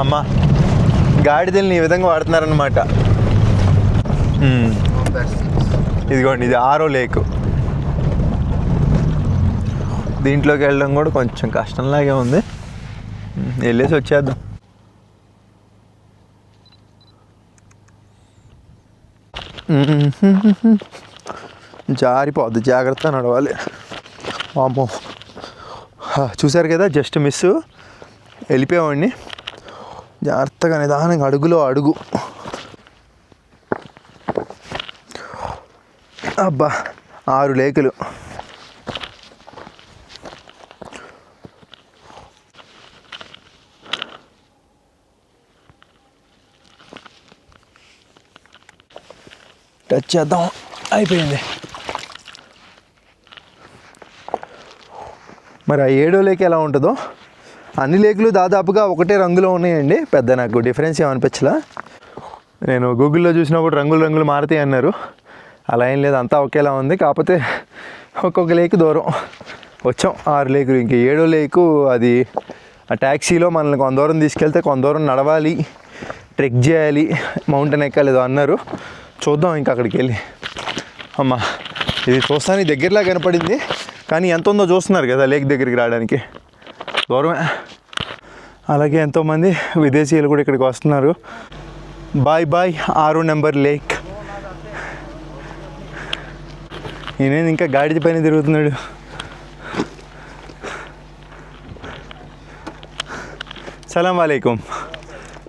అమ్మా గాడిదల్ని ఈ విధంగా వాడుతున్నారనమాట ఇదిగోండి ఇది ఆరో లేక్. దీంట్లోకి వెళ్ళడం కూడా కొంచెం కష్టంలాగే ఉంది. వెళ్ళేసి వచ్చేద్దాం. జారిపోద్ది జాగ్రత్త నడవాలి. అమ్మో చూసారు చూశారు కదా జస్ట్ మిస్ వెళ్ళిపోయామండి. జాగ్రత్తగా నిదానంగా అడుగులో అడుగు. అబ్బా ఆరు లేకులు. టచ్ చేద్దాం. అయిపోయింది. మరి ఆ ఏడో లేక ఎలా ఉంటుందో? అన్ని లేకులు దాదాపుగా ఒకటే రంగులో ఉన్నాయండి. పెద్ద నాకు డిఫరెన్స్ ఏమనిపించలా నేను గూగుల్లో చూసినప్పుడు రంగులు రంగులు మారుతాయి అన్నారు. అలా ఏం లేదు అంతా ఒకేలా ఉంది. కాకపోతే ఒక్కొక్క లేక్ దూరం. వచ్చాం ఆరు లేకులు ఇంక ఏడో లేకు అది ఆ ట్యాక్సీలో మనల్ని కొంత దూరం తీసుకెళ్తే కొంత దూరం నడవాలి ట్రెక్ చేయాలి మౌంటైన్ ఎక్కాలి ఏదో అన్నారు. చూద్దాం ఇంకా అక్కడికి వెళ్ళి అమ్మా ఇది చూస్తానికి దగ్గరలా కనపడింది. కానీ ఎంత ఉందో చూస్తున్నారు కదా లేక్ దగ్గరికి రావడానికి. గౌరవమే. అలాగే ఎంతోమంది విదేశీయులు కూడా ఇక్కడికి వస్తున్నారు. బాయ్ బాయ్ ఆరు నెంబర్ లేక్. నేనేది ఇంకా గాడిద పైన తిరుగుతున్నాడు. సలాం వాలేకుమ్